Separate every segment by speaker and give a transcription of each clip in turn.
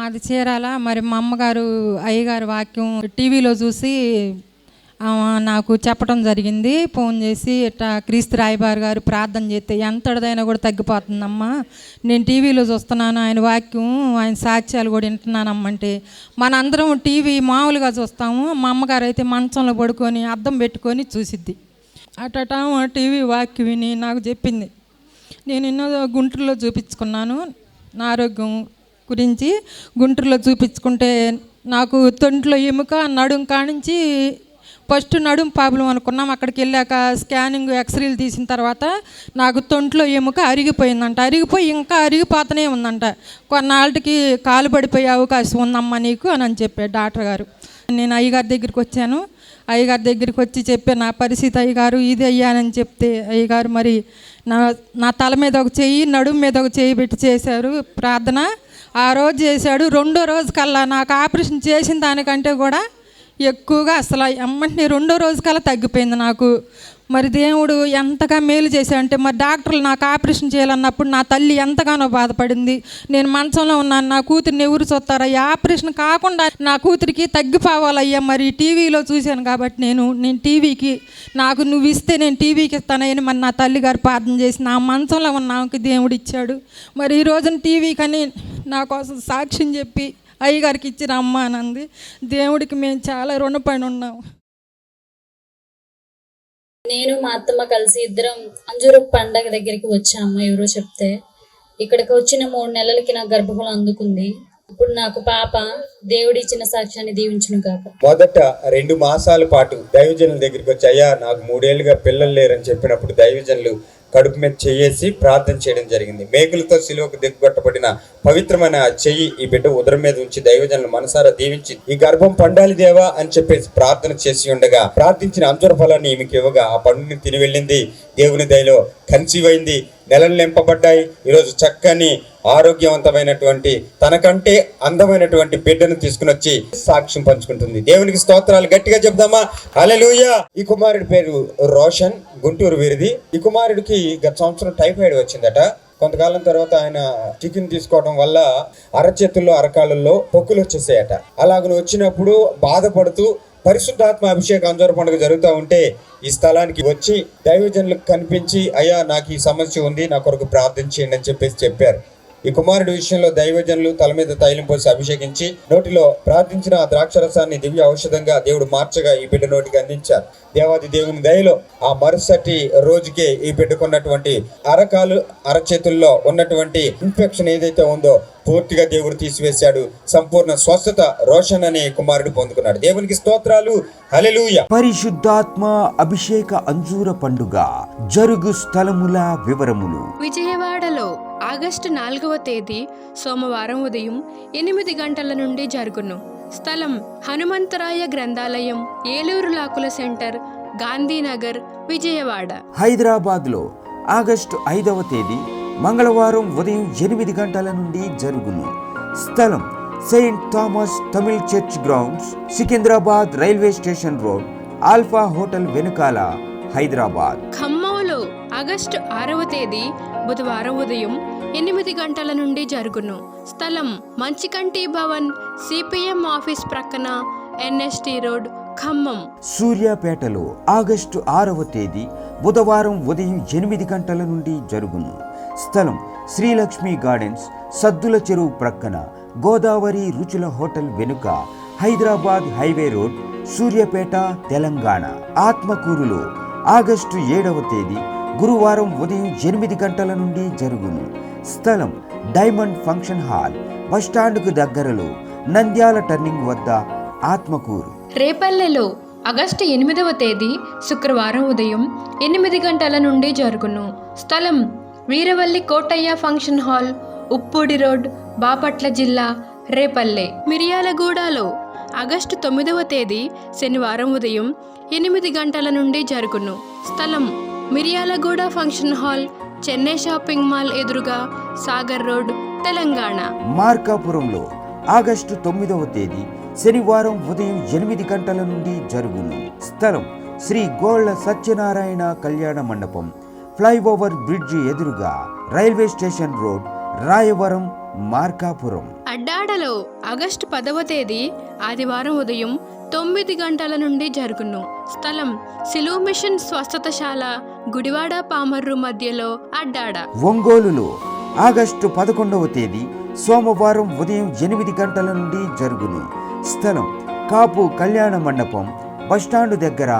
Speaker 1: మాది చీరాల. మరి మా అమ్మగారు అయ్యగారు వాక్యం టీవీలో చూసి నాకు చెప్పడం జరిగింది. ఫోన్ చేసి ఇట్లా క్రీస్తు రాయబారు గారు ప్రార్థన చేస్తే ఎంతటిదైనా కూడా తగ్గిపోతుందమ్మా. నేను టీవీలో చూస్తున్నాను ఆయన వాక్యం ఆయన సాక్ష్యాలు కూడా వింటున్నానమ్మంటే మనందరం టీవీ మామూలుగా చూస్తాము. మా అమ్మగారు అయితే మంచంలో పడుకొని అద్దం పెట్టుకొని చూసిద్ది. అటట టీవీ వాక్యం విని నాకు చెప్పింది. నేను ఎన్నో గుంటూరులో చూపించుకున్నాను. నా ఆరోగ్యం గురించి గుంటూరులో చూపించుకుంటే నాకు తొంట్లో ఎముక నడుం కానించి ఫస్ట్ నడుం ప్రాబ్లం అనుకున్నాం. అక్కడికి వెళ్ళాక స్కానింగ్ ఎక్స్రేలు తీసిన తర్వాత నాకు తొంట్లో ఎముక అరిగిపోయిందంట. అరిగిపోయి ఇంకా అరిగిపోతూనే ఉందంట. కొన్నాళ్ళకి కాలు పడిపోయే అవకాశం ఉందమ్మా నీకు అని అని చెప్పాడు డాక్టర్ గారు. నేను అయ్యగారి దగ్గరికి వచ్చాను. అయ్యగారి దగ్గరికి వచ్చి చెప్పే నా పరిస్థితి అయ్యగారు ఇది అయ్యానని చెప్తే అయ్యగారు మరి నా నా తల మీద ఒక చెయ్యి నడుము మీద ఒక చెయ్యి పెట్టి చేశారు. ప్రార్థన ఆ రోజు చేశాడు. రెండో రోజు కల్లా నాకు ఆపరేషన్ చేసిన దానికంటే కూడా ఎక్కువగా అసలు ఎమ్మంటే రెండో రోజు కల్లా తగ్గిపోయింది నాకు. మరి దేవుడు ఎంతగా మేలు చేశాడంటే మరి డాక్టర్లు నాకు ఆపరేషన్ చేయాలన్నప్పుడు నా తల్లి ఎంతగానో బాధపడింది. నేను మంచంలో ఉన్నాను నా కూతురిని ఎవరు చూస్తారయ్యా ఆపరేషన్ కాకుండా నా కూతురికి తగ్గిపోవాలయ్యా మరి టీవీలో చూశాను కాబట్టి నేను నేను టీవీకి నాకు నువ్వు ఇస్తే నేను టీవీకి ఇస్తానని మరి నా తల్లి గారు ప్రార్థన చేసి నా మంచంలో ఉన్న ఆమెకి దేవుడు ఇచ్చాడు. మరి ఈ రోజున టీవీ కానీ నా కోసం సాక్ష్యం చెప్పి అయ్యగారికి ఇచ్చిన అమ్మ అనంది దేవుడికి మేము చాలా రుణపడి ఉన్నాము
Speaker 2: నేను మా అత్తమ్మ కలిసి ఇద్దరం అంజూరు పండగ దగ్గరికి వచ్చాము ఎవరో చెప్తే. ఇక్కడికి వచ్చిన మూడు నెలలకి నా గర్భఫలం అందుకుంది. ఇప్పుడు నాకు పాప దేవుడి ఇచ్చిన సాక్ష్యాన్ని దీవించును కాక
Speaker 3: మొదట రెండు మాసాల పాటు దైవజనుల దగ్గరికి వచ్చి అయ్యా నాకు మూడేళ్ళుగా పిల్లలు లేరని చెప్పినప్పుడు దైవజనులు కడుపు మీద చెయ్యేసి ప్రార్థన చేయడం జరిగింది. మేకులతో సిలువకు దిగ్గొట్టబడిన పవిత్రమైన ఆ చెయ్యి ఈ బిడ్డ ఉదరం మీద ఉంచి దైవజనులు మనసారా దీవించి ఈ గర్భం పండాలి దేవా అని చెప్పేసి ప్రార్థన చేసి ఉండగా ప్రార్థించిన అంజుర ఫలాన్ని ఈమెకి ఇవ్వగా ఆ పండుని తిని వెళ్ళింది. దేవుని దయలో కన్సీవ్ అయింది. నెలలు నింపబడ్డాయి. ఈరోజు చక్కని ఆరోగ్యవంతమైనటువంటి తనకంటే అందమైనటువంటి బిడ్డను తీసుకుని వచ్చి సాక్ష్యం పంచుకుంటుంది. దేవునికి స్తోత్రాలు గట్టిగా చెప్దామా? హల్లెలూయా! ఈ కుమారుడి పేరు రోషన్ గుంటూరు వీరిది. ఈ కుమారుడికి గత సంవత్సరం టైఫాయిడ్ వచ్చిందట. కొంతకాలం తర్వాత ఆయన చికెన్ తీసుకోవడం వల్ల అరచేతుల్లో అరకాళ్ళల్లో పొక్కులు వచ్చేసాయట. అలాగ వచ్చినప్పుడు బాధపడుతూ పరిశుద్ధాత్మ అభిషేక అంజూర పండుగ జరుగుతూ ఉంటే ఈ స్థలానికి వచ్చి దైవజనులకు కనిపించి అయ్యా నాకు ఈ సమస్య ఉంది నా కొరకు ప్రార్థన అని చెప్పేసి చెప్పారు. ఈ కుమారుడి విషయంలో దైవజనులు తల మీద తైలం పోసి అభిషేకించి నోటిలో ప్రార్థించిన ఆ ద్రాక్షరసాన్ని దివ్య ఔషధంగా దేవుడు మార్చగా ఈ బిడ్డ నోటికి అందించారు. దేవాది దేవుని దయలో ఆ మరుసటి రోజుకే ఈ బిడ్డకున్నటువంటి అరకాలు అరచేతుల్లో ఉన్నటువంటి ఇన్ఫెక్షన్ ఏదైతే ఉందో పూర్తిగా దేవుడు తీసివేశాడు. సంపూర్ణ స్వస్థత రోషన్ అనే కుమారుడు పొందుకున్నాడు. దేవునికి స్తోత్రాలు. హల్లెలూయా.
Speaker 4: పరిశుద్ధాత్మ అభిషేక అంజూర పండుగ జరుగు స్థలముల వివరములు.
Speaker 5: విజయవాడలో ఆగస్టు నాలుగవ తేదీ సోమవారం ఉదయం ఎనిమిది గంటల నుండి జరుగును. స్థలం హనుమంతరాయ గ్రంథాలయం ఏలూరు లాకుల సెంటర్ గాంధీనగర్ విజయవాడ.
Speaker 4: హైదరాబాద్లో ఆగస్టు ఐదవ తేదీ మంగళవారం ఉదయం ఎనిమిది గంటల నుండి జరుగును. స్థలం saint Thomas Tamil church grounds Secunderabad railway station road Alpha hotel వెనుకాల హైదరాబాద్.
Speaker 5: ఖమ్మంలో ఆగస్టు ఆరవ తేదీ బుధవారం ఉదయం ఎనిమిది గంటల నుండి జరుగును. స్థలం మంచికంటి భవన్ సిపిఎం ఆఫీస్ ప్రక్కన ఎన్ఎస్టి రోడ్ ఖమ్మం.
Speaker 4: సూర్యాపేటలో ఆగస్టు ఆరవ తేదీ బుధవారం ఉదయం ఎనిమిది గంటల నుండి జరుగును. స్థలం శ్రీలక్ష్మి గార్డెన్స్ సద్దుల చెరువు ప్రక్కన గోదావరి రుచుల హోటల్ వెనుక హైదరాబాద్ హైవే రోడ్ సూర్యాపేట తెలంగాణ. ఆత్మకూరులో ఆగస్టు ఏడవ తేదీ గురువారం ఉదయం ఎనిమిది గంటల నుండి జరుగును. స్థలం డైమండ్ ఫంక్షన్ హాల్. బస్టాండ్కు దగ్గరలో నంద్యాల టర్నింగ్ వద్ద ఆత్మకూరు.
Speaker 5: రేపల్లెలో ఆగస్టు ఎనిమిదవ తేదీ శుక్రవారం ఉదయం ఎనిమిది గంటల నుండి జరుగును. స్థలం Veeravalli Kotaiah function hall Uppudi road Bapatla జిల్లా రేపల్లె. మిర్యాలగూడలో ఆగస్టు తొమ్మిదవ తేదీ శనివారం ఉదయం ఎనిమిది గంటల నుండి జరుగును. స్థలం Miryalaguda function hall Chennai shopping mall ఎదురుగా సాగర్ రోడ్ తెలంగాణ.
Speaker 4: మార్కాపురంలో ఆగస్టు తొమ్మిదవ తేదీ శనివారం ఉదయం ఎనిమిది గంటల నుండి జరుగును. స్థలం శ్రీ గోళ్ళ సత్యనారాయణ కళ్యాణ మండపం ఫ్లైఓవర్ బ్రిడ్జి ఎదురుగా railway station road Rayavaram Markapuram.
Speaker 5: అడ్డాడలో August పదవ తేదీ ఆదివారం ఉదయం తొమ్మిది గంటల నుండి జరుగును. స్థలం సిలువ మిషన్ స్వస్థతశాల గుడివాడ పామర్రు మధ్యలో అడ్డాడ.
Speaker 4: ఒంగోలులో ఆగస్టు పదకొండవ తేదీ సోమవారం ఉదయం ఎనిమిది గంటల నుండి జరుగును. స్థలం కాపు కళ్యాణ మండపం బస్టాండు దగ్గర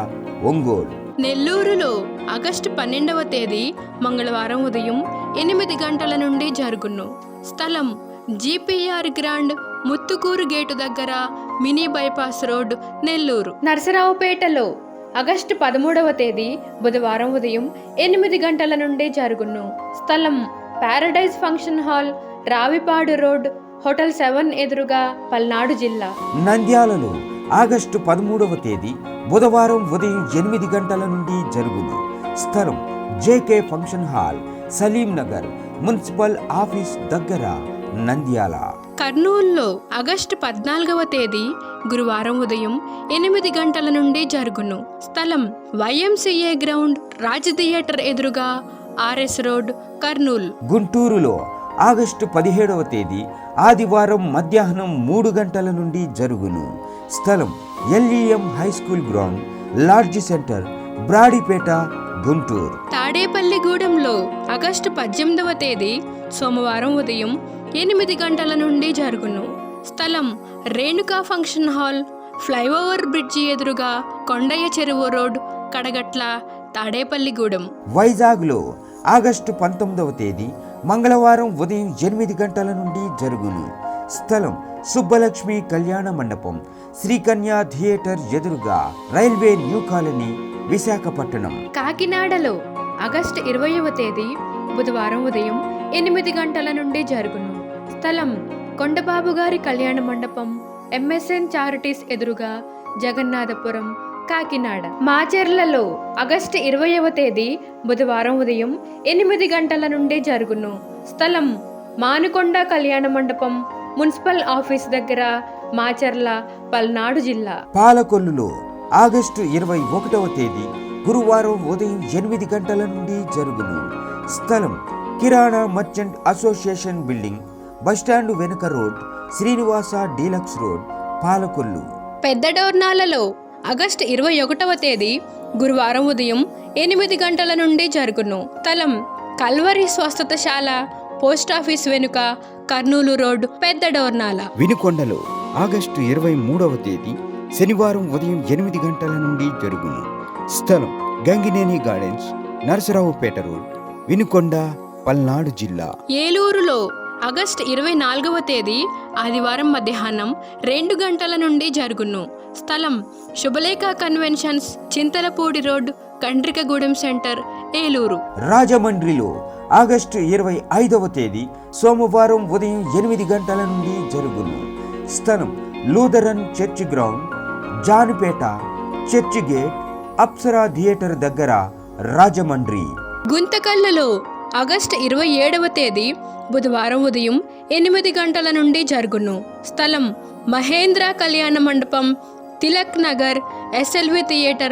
Speaker 4: ఒంగోలు.
Speaker 5: నెల్లూరులో ఆగస్టు పన్నెండవ తేదీ మంగళవారం ఉదయం ఎనిమిది గంటల నుండి జరుగును. స్థలం జీపీఆర్ గ్రాండ్ ముత్తుకూరు గేటు దగ్గర మినీ బైపాస్ రోడ్ నెల్లూరు. నరసరావుపేటలో ఆగస్టు పదమూడవ తేదీ బుధవారం ఉదయం ఎనిమిది గంటల నుండి జరుగును. స్థలం Paradise function hall Ravipadu road hotel seven ఎదురుగా పల్నాడు జిల్లా.
Speaker 4: నంద్యాలలో ఆగస్టు పదమూడవ తేదీ బుధవారం ఉదయం ఎనిమిది గంటల నుండి జరుగును. స్థలం JK function hall Salim Nagar municipal office దగ్గర నంద్యాల.
Speaker 5: కర్నూలులో ఆగస్టు పద్నాలుగవ తేదీ గురువారం ఉదయం ఎనిమిది గంటల నుండి జరుగును. స్థలం వైఎంసీఏ గ్రౌండ్ రాజ్ థియేటర్ ఎదురుగా ఆర్ఎస్ రోడ్ కర్నూలు.
Speaker 4: గుంటూరులో ఆగస్టు పదిహేడవ తేదీ ఆదివారం మధ్యాహ్నం మూడు గంటల నుండి జరుగును. స్థలం LEM high school ground large centre Brodipet Guntur.
Speaker 5: తాడేపల్లిగూడెంలో August పద్దెనిమిదవ తేదీ సోమవారం ఉదయం ఎనిమిది గంటల నుండి జరుగును. స్థలం Renuka function hall flyover bridge ఎదురుగా కొండయ్య చెరువు రోడ్ కడగట్ల తాడేపల్లిగూడెం
Speaker 4: వైజాగ్లో ఆగస్టు పంతొమ్మిదవ తేదీ మంగళవారం ఉదయం ఎనిమిది గంటల నుండి జరుగును. స్థలం సుబ్బలక్ష్మి కళ్యాణ మండపం శ్రీకన్యా థియేటర్ ఎదురుగా రైల్వే న్యూ కాలనీ విశాఖపట్నం.
Speaker 5: కాకినాడలో ఆగస్టు ఇరవైవ తేదీ బుధవారం ఉదయం ఎనిమిది గంటల నుండి జరుగును. స్థలం కొండబాబు గారి కళ్యాణ మండపం ఎంఎస్ఎన్ చారిటీస్ ఎదురుగా జగన్నాథపురం కాకినాడ. మాచెర్లలో ఆగస్టు ఇరవైవ తేదీ బుధవారం ఉదయం ఎనిమిది గంటల నుండి జరుగును. స్థలం మానుకొండ కళ్యాణ మండపం మున్సిపల్ ఆఫీస్ దగ్గర మాచెర్ల పల్నాడు జిల్లా.
Speaker 4: పాలకొల్లులో ఆగస్టు ఇరవై ఒకటవ తేదీ గురువారం ఉదయం ఎనిమిది గంటల నుండి జరుగును. స్థలం Kirana merchant association building bus stand వెనుక road Srinivasa deluxe road Palakollu.
Speaker 5: పెద్ద డోర్నాలలో ఆగస్టు ఇరవై ఒకటవ తేదీ గురువారం ఉదయం ఎనిమిది గంటల నుండి జరుగును. స్థలం కల్వరి స్వస్థతశాల పోస్ట్ ఆఫీస్ వెనుక కర్నూలు రోడ్ పెద్ద డోర్నాల.
Speaker 4: వినుకొండలో ఆగస్టు ఇరవై మూడవ తేదీ శనివారం ఉదయం ఎనిమిది గంటల నుండి జరుగును. స్థలం గంగినేని గార్డెన్స్ నరసరావుపేట రోడ్ వినుకొండ పల్నాడు జిల్లా.
Speaker 5: ఏలూరులో ఆగస్టు ఇరవై నాలుగవ తేదీ ఆదివారం మధ్యాహ్నం రెండు గంటల నుండి జరుగును. స్థలం Subhalekha conventions Chintalapudi road Kandrikagudem centre Eluru.
Speaker 4: రాజమండ్రిలో ఆగస్టు ఇరవై ఐదవ తేదీ సోమవారం ఉదయం ఎనిమిది గంటల నుండి జరుగును. స్థలం Lutheran church ground Janipet church gate Apsara theatre దగ్గర రాజమండ్రి.
Speaker 5: గుంతకల్లలో ఆగస్టు ఇరవై ఏడవ తేదీ బుధవారం ఉదయం ఎనిమిది గంటల నుండి జరుగును. స్థలం మహేంద్ర కళ్యాణ మండపం తిలక్ నగర్ ఎస్ఎల్వి థియేటర్